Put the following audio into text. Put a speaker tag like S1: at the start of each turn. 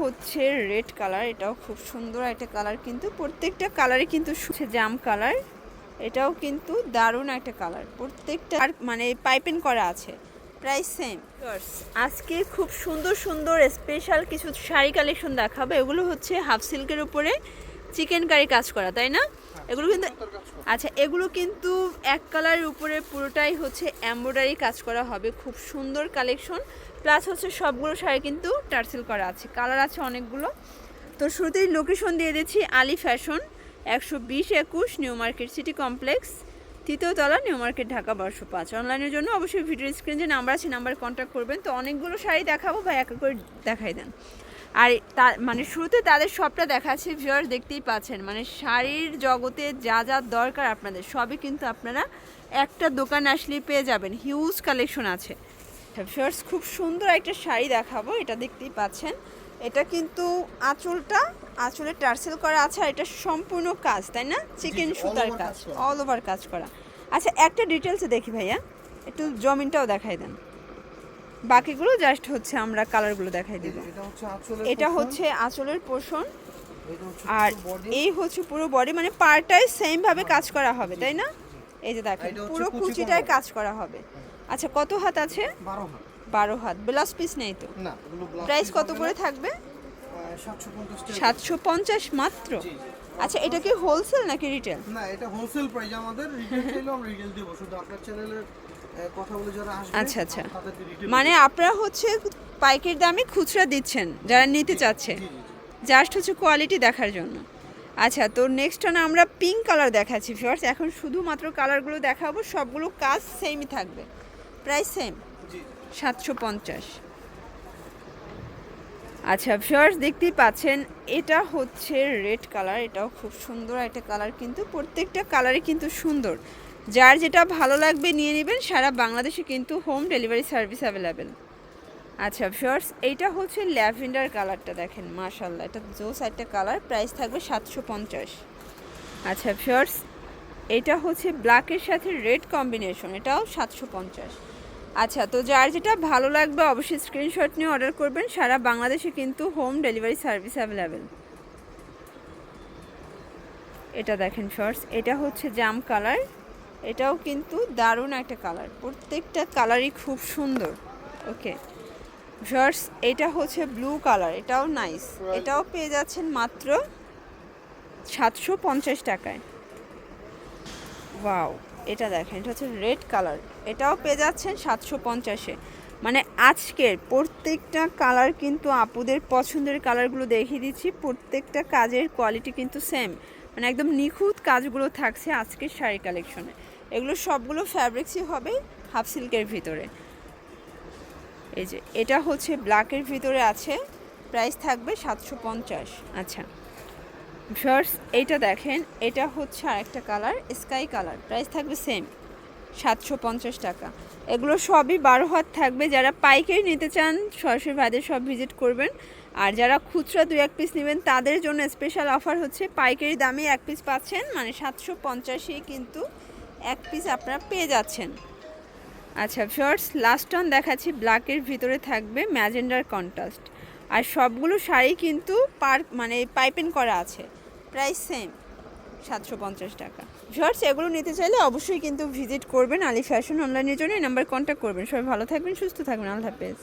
S1: হচ্ছে red colour, এটাও খুব সুন্দর একটা কালার কিন্তু, প্রত্যেকটা কালারে কিন্তু জাম কালার, এটাও কিন্তু দারুণ একটা কালার, প্রত্যেকটা মানে পাইপেন করা আছে, প্রায় সেম আজকে খুব সুন্দর সুন্দর স্পেশাল কিছু শাড়ি কালেকশন দেখাবো, এগুলো হচ্ছে হাফ সিল্কের উপরে চিকেন কারি কাজ করা তাই না? এগুলো কিন্তু আচ্ছা এগুলো কিন্তু এক কালারের উপরে পুরোটাই হচ্ছে এমব্রয়ডারি কাজ করা হবে খুব সুন্দর কালেকশন প্লাস হচ্ছে সবগুলো শাড়ি কিন্তু টার্সেল করা আছে কালার আছে অনেকগুলো। তো শুরুতেই লোকেশন দিয়ে দিচ্ছি আলি ফ্যাশন একশো বিশ একুশ নিউ মার্কেট সিটি কমপ্লেক্স তৃতীয় তলা নিউ মার্কেট ঢাকা বারোশো পাঁচ। অনলাইনের জন্য অবশ্যই ভিডিও স্ক্রিন যে নাম্বার আছে নাম্বারে কন্ট্যাক্ট করবেন। তো অনেকগুলো শাড়ি দেখাবো বা এক করে দেখাই দেন। আর তা মানে শুরুতে তাদের সবটা দেখাচ্ছে ভিউয়ার দেখতেই পাচ্ছেন। মানে শাড়ির জগতে যা যা দরকার আপনাদের সবই কিন্তু আপনারা একটা দোকান আসলেই পেয়ে যাবেন। হিউজ কালেকশন আছে। ভিউয়ার্স খুব সুন্দর একটা শাড়ি দেখাবো এটা দেখতেই পাচ্ছেন। এটা কিন্তু আঁচলটা আঁচলে টার্সেল করা আছে আর এটা সম্পূর্ণ কাজ তাই না? চিকেন সুতার কাজ
S2: কাজ
S1: অল ওভার কাজ করা। আচ্ছা একটা ডিটেলসে দেখি ভাইয়া একটু জমিনটাও দেখাই দেন। বাকিগুলো জাস্ট হচ্ছে আমরা কালারগুলো দেখাই দিব।
S2: এটা হচ্ছে আঁচলের
S1: পোষণ। আর এই হচ্ছে পুরো বডি মানে পার্টটাই সেম ভাবে কাজ করা হবে তাই না? এই যে দেখেন পুরো
S2: কুচিটায়
S1: কাজ করা হবে। আচ্ছা কত হাত আছে?
S2: 12 হাত।
S1: বারো হাত। ব্লাউজ পিস নেই তো?
S2: না
S1: প্রাইস কত করে থাকবে?
S2: আহ, 750 টাকা
S1: সাতশো পঞ্চাশ মাত্র। আচ্ছা এটা কি হোলসেল নাকি রিটেল
S2: না এটা হোলসেল প্রাইস আমাদের। রিটেল চাইলেও আমরা রিটেল দেবো। শুধু আপনার চ্যানেলের কথা বলে যারা আসবে
S1: আচ্ছা, আচ্ছা। মানে আপনারা হচ্ছে পাইকের দামে খুচরা দিচ্ছেন যারা নিতে চাচ্ছে। জাস্ট হচ্ছে কোয়ালিটি দেখার জন্য। আচ্ছা তো নেক্সট না আমরা পিঙ্ক কালার দেখাচ্ছি ফিওর্স এখন শুধুমাত্র কালারগুলো দেখাবো সবগুলো কাজ সেমই থাকবে। প্রাইস সেম সাতশো পঞ্চাশ। আচ্ছা ফিওর্স দেখতেই পাচ্ছেন, এটা হচ্ছে রেড কালার এটাও খুব সুন্দর একটা কালার কিন্তু, প্রত্যেকটা কালারই কিন্তু সুন্দর। যার যেটা ভালো লাগবে নিয়ে নেবেন, সারা বাংলাদেশে কিন্তু হোম ডেলিভারি সার্ভিস অ্যাভেলেবেল আচ্ছা ফিওর্স এইটা হচ্ছে ল্যাভেন্ডার কালারটা দেখেন মাশাল্লাহ এটা জোস একটা কালার প্রাইস থাকবে সাতশো পঞ্চাশ। আচ্ছা ফিওর্স এটা হচ্ছে ব্ল্যাকের সাথে রেড কম্বিনেশন এটাও সাতশো পঞ্চাশ। আচ্ছা তো যার যেটা ভালো লাগবে অবশ্যই স্ক্রিনশট নিয়ে অর্ডার করবেন। সারা বাংলাদেশে কিন্তু হোম ডেলিভারি সার্ভিস অ্যাভেলেবেল এটা দেখেন শর্টস এটা হচ্ছে জাম কালার এটাও কিন্তু দারুণ একটা কালার প্রত্যেকটা কালারই খুব সুন্দর। ওকে শর্টস এটা হচ্ছে ব্লু কালার এটাও নাইস এটাও পেয়ে যাচ্ছেন মাত্র সাতশো পঞ্চাশ টাকায়। ওয়াও এটা দেখেন, এটা হচ্ছে রেড কালার এটাও পেয়ে যাচ্ছেন সাতশো পঞ্চাশে। মানে আজকের প্রত্যেকটা কালার কিন্তু আপুদের পছন্দের কালারগুলো দেখিয়ে দিচ্ছি। প্রত্যেকটা কাজের কোয়ালিটি কিন্তু সেম মানে একদম নিখুঁত কাজগুলো থাকছে আজকের শাড়ি কালেকশনে এগুলো সবগুলো ফ্যাব্রিক্সই হবে হাফ সিল্কের ভিতরে। এই যে, এটা হচ্ছে ব্ল্যাকের ভিতরে আছে। প্রাইস থাকবে সাতশো পঞ্চাশ। আচ্ছা। ফার্স এইটা দেখেন, এটা হচ্ছে আরেকটা কালার, স্কাই কালার, প্রাইস থাকবে সেম সাতশো পঞ্চাশ টাকা। এগুলো সবই বারো হাত থাকবে, যারা পাইকারি নিতে চান, সরাসরি ভাইদের সব ভিজিট করবেন। আর যারা খুচরা দুই এক পিস নেবেন, তাদের জন্য স্পেশাল অফার হচ্ছে, পাইকারি দামে এক পিস পাচ্ছেন মানে সাতশো পঞ্চাশেই কিন্তু এক পিস আপনারা পেয়ে যাচ্ছেন। আচ্ছা শর্টস লাস্ট অন দেখাচ্ছি ব্ল্যাকের ভিতরে থাকবে ম্যাজেন্ডার কন্ট্রাস্ট আর সবগুলো শাড়ি কিন্তু পার মানে পাইপেন করা আছে। প্রাইস সেম সাতশো পঞ্চাশ টাকা। শর্টস এগুলো নিতে চাইলে অবশ্যই কিন্তু ভিজিট করবেন আলি ফ্যাশন অনলাইনের জন্য নাম্বার কন্ট্যাক্ট করবেন। সবাই ভালো থাকবেন, সুস্থ থাকবেন, আল্লাহ হাফেজ।